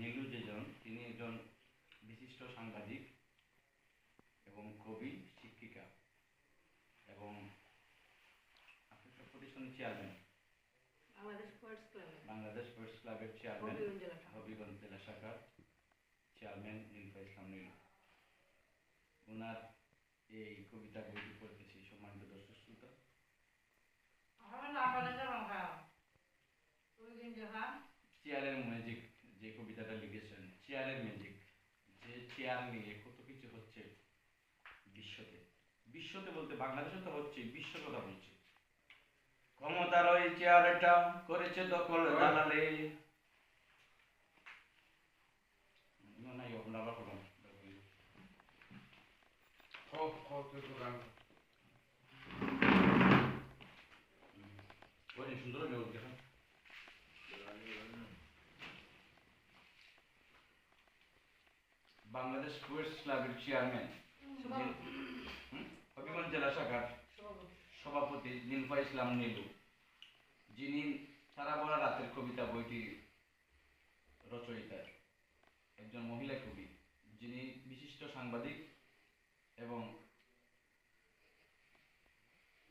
নীলু যেজন তিনি একজন বিশিষ্ট সাংবাদিক এবং কবি শিক্ষিকা এবং আপনার প্রতিষ্ঠানের চেয়ারম্যান বাংলাদেশ পোর্টস ক্লাবের চেয়ারম্যান হবিগঞ্জ জেলা শাখার চেয়ারম্যান নীলফা ইসলাম নীলু ওনার এই কবিতা বইটি পড়তেছি সম্মানিত দর্শক শ্রোতা। আমার নাম কবিতাটা লিখেছেন চেয়ারের ম্যাজিক যে চেয়ার নিয়ে কত কিছু হচ্ছে বিশ্বতে। বিশ্বতে বলতে বাংলাদেশে তো হচ্ছে বিশ্ব কথা বলছে। ক্ষমতার ওই চেয়ারটা করেছে দখল দালালে। না না বা করলাম বাংলাদেশ পোয়েটস ক্লাবের চেয়ারম্যান। হবিগঞ্জ জেলা শাখার সভাপতি নীলফা ইসলাম নীলু যিনি সারা বলা রাতের কবিতা বইটি রচয়িতা। একজন মহিলা কবি যিনি বিশিষ্ট সাংবাদিক এবং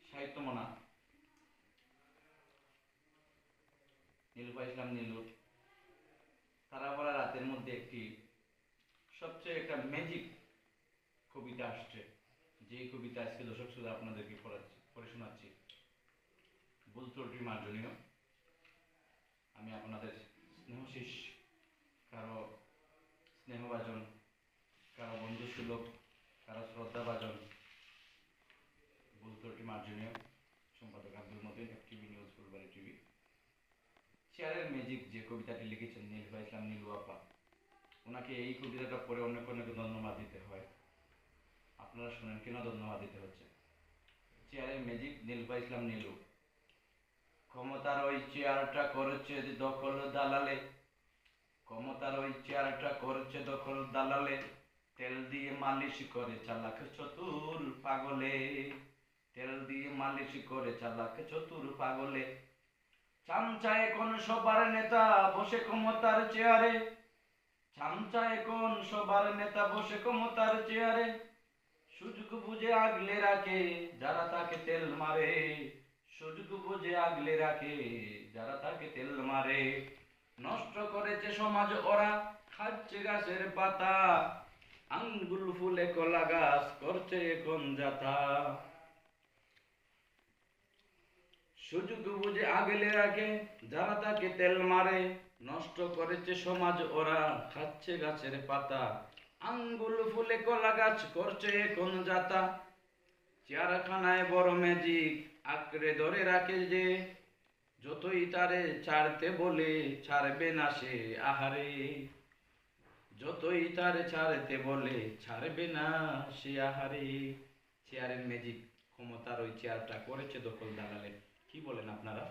সাহিত্যমনা। নীলুফা ইসলাম নীলু তারা বলা রাতের মধ্যে একটি সবচেয়ে একটা ম্যাজিক কবিতা আসছে। যে কবিতা আজকে দর্শক শুধু আপনাদেরকে পড়াচ্ছি, পড়ে শোনাচ্ছি। ভুল মার্জনীয়। আমি আপনাদের স্নেহশীষ, কারও স্নেহভাজন, কারও বন্ধুসুলভ, কারও শ্রদ্ধাভাজন, ভুল ত্রুটি মার্জনীয়। সম্পাদক Abdul Matin TV news Phulbari TV চেয়ারের ম্যাজিক যে কবিতাটি লিখেছেন নীলফা ইসলাম নীলু আপা ওনাকে এই কবিতাটা পড়ে অনেক অনেক ধন্যবাদ দিতে হয়। আপনারা শুনেন, কেন ধন্যবাদ দিতে হচ্ছে? চেয়ারের ম্যাজিক নীলফা ইসলাম নীলু। ক্ষমতার ওই চেয়ারটা করেছে দখল দালালে। ক্ষমতার ওই চেয়ারটা করেছে দখল দালালে। তেল দিয়ে মালিশ করে চালাক চতুর পাগলে। তেল দিয়ে মালিশ করে চালাক চতুর পাগলে। চামচা এখন সবার নেতা, বসে ক্ষমতার চেয়ারে চামচা এখন সবার নেতা বসে ক্ষমতার চেয়ারে। সুযোগ বুঝে আগলে রাখে যারা তাকে তেল মারে। সুযোগ বুঝে আগলে রাখে যারা তাকে তেল মারে। নষ্ট করেছে সমাজ ওরা, খাচ্ছে গাছের পাতা। আঙ্গুল ফুলে কলা গাছ করছে এখন যাতা সুযোগ বুঝে আগলে রাখে, যারা তাকে তেল মারে, নষ্ট করেছে সমাজ, ওরা খাচ্ছে গাছের পাতা। আঙ্গুল ফুলে কলা গাছ করছে এখন যাতা চেয়ারখানায় বড় ম্যাজিক আঁকড়ে ধরে রাখে যে, যতই তারে ছাড়তে বলে ছাড়বে না সে আহারে। যতই তারে ছাড়তে বলে ছাড়বে না সে আহারে। চেয়ারের ম্যাজিক ক্ষমতার ওই চেয়ারটা করেছে দখল দালালে কি বলেন আপনারা